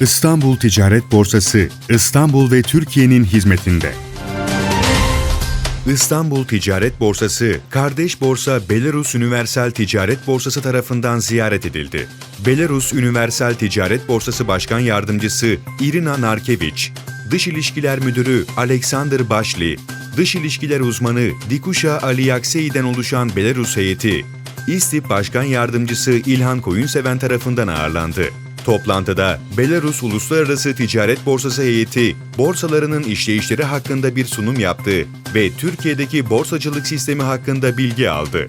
İstanbul Ticaret Borsası, İstanbul ve Türkiye'nin hizmetinde. İstanbul Ticaret Borsası, kardeş borsa Belarus Universal Ticaret Borsası tarafından ziyaret edildi. Belarus Universal Ticaret Borsası Başkan Yardımcısı Irina Narkeviç, Dış İlişkiler Müdürü Alexander Başli, Dış İlişkiler Uzmanı Dikuşa Aliyaksey'den oluşan Belarus heyeti, İSTİP Başkan Yardımcısı İlhan Koyunseven tarafından ağırlandı. Toplantıda Belarus Uluslararası Ticaret Borsası heyeti borsalarının işleyişleri hakkında bir sunum yaptı ve Türkiye'deki borsacılık sistemi hakkında bilgi aldı.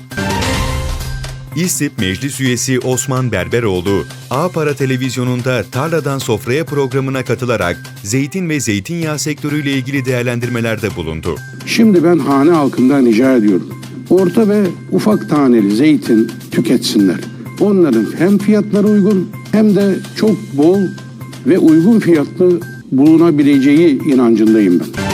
İSTİP Meclis Üyesi Osman Berberoğlu, A Para Televizyonu'nda Tarladan Sofraya programına katılarak zeytin ve zeytinyağı sektörüyle ilgili değerlendirmelerde bulundu. Şimdi ben hane halkından rica ediyorum. Orta ve ufak taneli zeytin tüketsinler. Onların hem fiyatları uygun hem de çok bol ve uygun fiyatlı bulunabileceği inancındayım ben.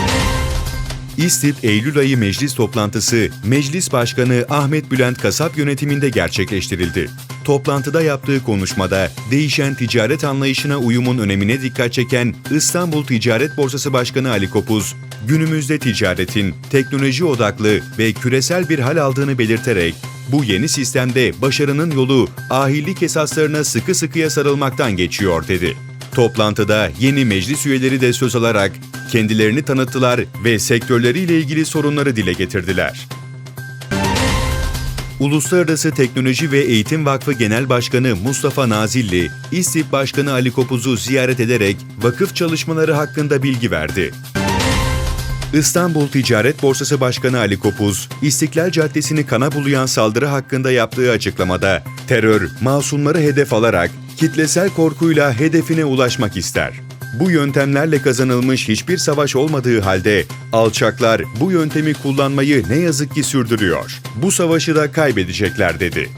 İSTİP Eylül ayı meclis toplantısı Meclis Başkanı Ahmet Bülent Kasap yönetiminde gerçekleştirildi. Toplantıda yaptığı konuşmada değişen ticaret anlayışına uyumun önemine dikkat çeken İstanbul Ticaret Borsası Başkanı Ali Kopuz, günümüzde ticaretin teknoloji odaklı ve küresel bir hal aldığını belirterek bu yeni sistemde başarının yolu ahillik esaslarına sıkı sıkıya sarılmaktan geçiyor dedi. Toplantıda yeni meclis üyeleri de söz alarak kendilerini tanıttılar ve sektörleriyle ilgili sorunları dile getirdiler. Uluslararası Teknoloji ve Eğitim Vakfı Genel Başkanı Mustafa Nazilli, İSTİP Başkanı Ali Kopuz'u ziyaret ederek vakıf çalışmaları hakkında bilgi verdi. İstanbul Ticaret Borsası Başkanı Ali Kopuz, İstiklal Caddesi'ni kana bulayan saldırı hakkında yaptığı açıklamada, terör, masumları hedef alarak kitlesel korkuyla hedefine ulaşmak ister. Bu yöntemlerle kazanılmış hiçbir savaş olmadığı halde alçaklar bu yöntemi kullanmayı ne yazık ki sürdürüyor. Bu savaşı da kaybedecekler dedi.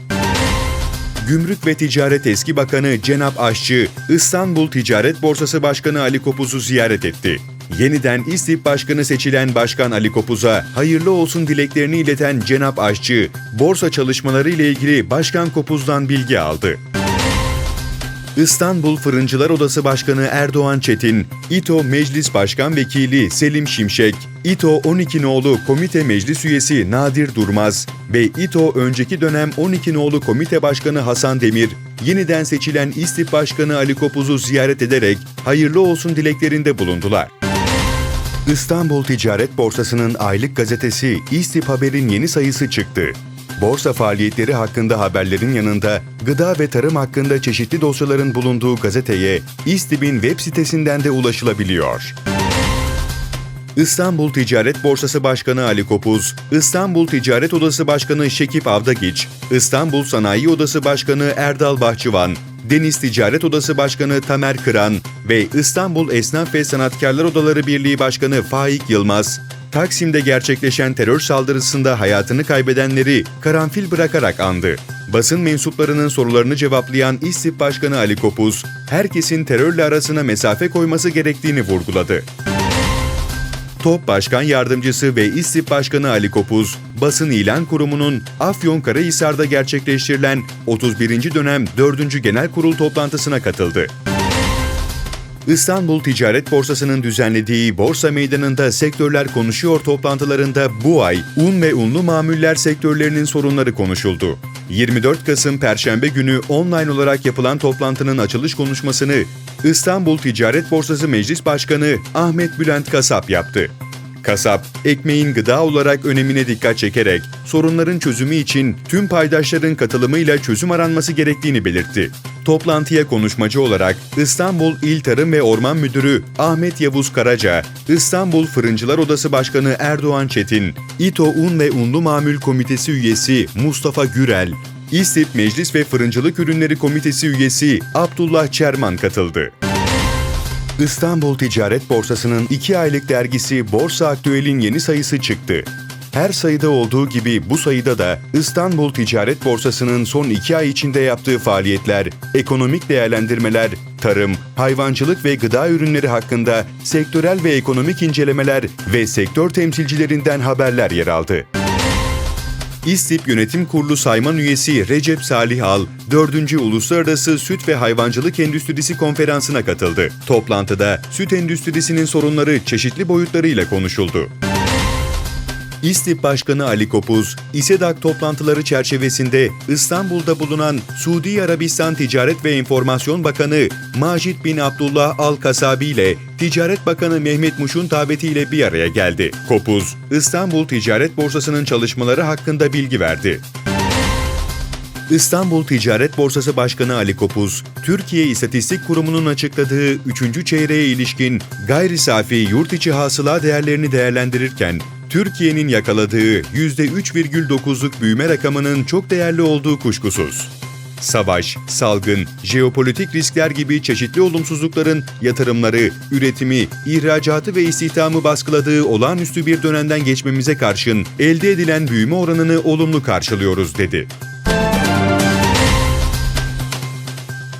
Gümrük ve Ticaret Eski Bakanı Cenap Aşçı, İstanbul Ticaret Borsası Başkanı Ali Kopuz'u ziyaret etti. Yeniden İSTİP Başkanı seçilen Başkan Ali Kopuz'a hayırlı olsun dileklerini ileten Cenap Aşçı, borsa çalışmaları ile ilgili Başkan Kopuz'dan bilgi aldı. İstanbul Fırıncılar Odası Başkanı Erdoğan Çetin, İTO Meclis Başkan Vekili Selim Şimşek, İTO 12 nolu komite meclis üyesi Nadir Durmaz ve İTO önceki dönem 12 nolu komite başkanı Hasan Demir, yeniden seçilen İSTİP Başkanı Ali Kopuz'u ziyaret ederek hayırlı olsun dileklerinde bulundular. İstanbul Ticaret Borsası'nın aylık gazetesi İstip Haber'in yeni sayısı çıktı. Borsa faaliyetleri hakkında haberlerin yanında gıda ve tarım hakkında çeşitli dosyaların bulunduğu gazeteye İstip'in web sitesinden de ulaşılabiliyor. İstanbul Ticaret Borsası Başkanı Ali Kopuz, İstanbul Ticaret Odası Başkanı Şekip Avdagiç, İstanbul Sanayi Odası Başkanı Erdal Bahçıvan, Deniz Ticaret Odası Başkanı Tamer Kıran ve İstanbul Esnaf ve Sanatkarlar Odaları Birliği Başkanı Faik Yılmaz, Taksim'de gerçekleşen terör saldırısında hayatını kaybedenleri karanfil bırakarak andı. Basın mensuplarının sorularını cevaplayan İSTİP Başkanı Ali Kopuz, herkesin terörle arasına mesafe koyması gerektiğini vurguladı. TOP Başkan Yardımcısı ve İSTİP Başkanı Ali Kopuz, Basın İlan Kurumu'nun Afyonkarahisar'da gerçekleştirilen 31. dönem 4. Genel Kurul toplantısına katıldı. İstanbul Ticaret Borsası'nın düzenlediği Borsa Meydanı'nda sektörler konuşuyor toplantılarında bu ay un ve unlu mamuller sektörlerinin sorunları konuşuldu. 24 Kasım Perşembe günü online olarak yapılan toplantının açılış konuşmasını İstanbul Ticaret Borsası Meclis Başkanı Ahmet Bülent Kasap yaptı. Kasap, ekmeğin gıda olarak önemine dikkat çekerek sorunların çözümü için tüm paydaşların katılımıyla çözüm aranması gerektiğini belirtti. Toplantıya konuşmacı olarak İstanbul İl Tarım ve Orman Müdürü Ahmet Yavuz Karaca, İstanbul Fırıncılar Odası Başkanı Erdoğan Çetin, İTO Un ve Unlu Mamül Komitesi üyesi Mustafa Gürel, İSTİP Meclis ve Fırıncılık Ürünleri Komitesi üyesi Abdullah Çerman katıldı. İstanbul Ticaret Borsası'nın 2 aylık dergisi Borsa Aktüel'in yeni sayısı çıktı. Her sayıda olduğu gibi bu sayıda da İstanbul Ticaret Borsası'nın son 2 ay içinde yaptığı faaliyetler, ekonomik değerlendirmeler, tarım, hayvancılık ve gıda ürünleri hakkında sektörel ve ekonomik incelemeler ve sektör temsilcilerinden haberler yer aldı. İSTİP Yönetim Kurulu Sayman Üyesi Recep Salih Al, 4. Uluslararası Süt ve Hayvancılık Endüstrisi Konferansı'na katıldı. Toplantıda süt endüstrisinin sorunları çeşitli boyutlarıyla konuşuldu. İSTİP Başkanı Ali Kopuz, İSEDAK toplantıları çerçevesinde İstanbul'da bulunan Suudi Arabistan Ticaret ve Enformasyon Bakanı Macit bin Abdullah Al Kasabi ile Ticaret Bakanı Mehmet Muş'un davetiyle bir araya geldi. Kopuz, İstanbul Ticaret Borsası'nın çalışmaları hakkında bilgi verdi. İstanbul Ticaret Borsası Başkanı Ali Kopuz, Türkiye İstatistik Kurumu'nun açıkladığı 3. çeyreğe ilişkin gayri safi yurt içi hasıla değerlerini değerlendirirken, Türkiye'nin yakaladığı %3,9'luk büyüme rakamının çok değerli olduğu kuşkusuz. Savaş, salgın, jeopolitik riskler gibi çeşitli olumsuzlukların yatırımları, üretimi, ihracatı ve istihdamı baskıladığı olağanüstü bir dönemden geçmemize karşın elde edilen büyüme oranını olumlu karşılıyoruz dedi.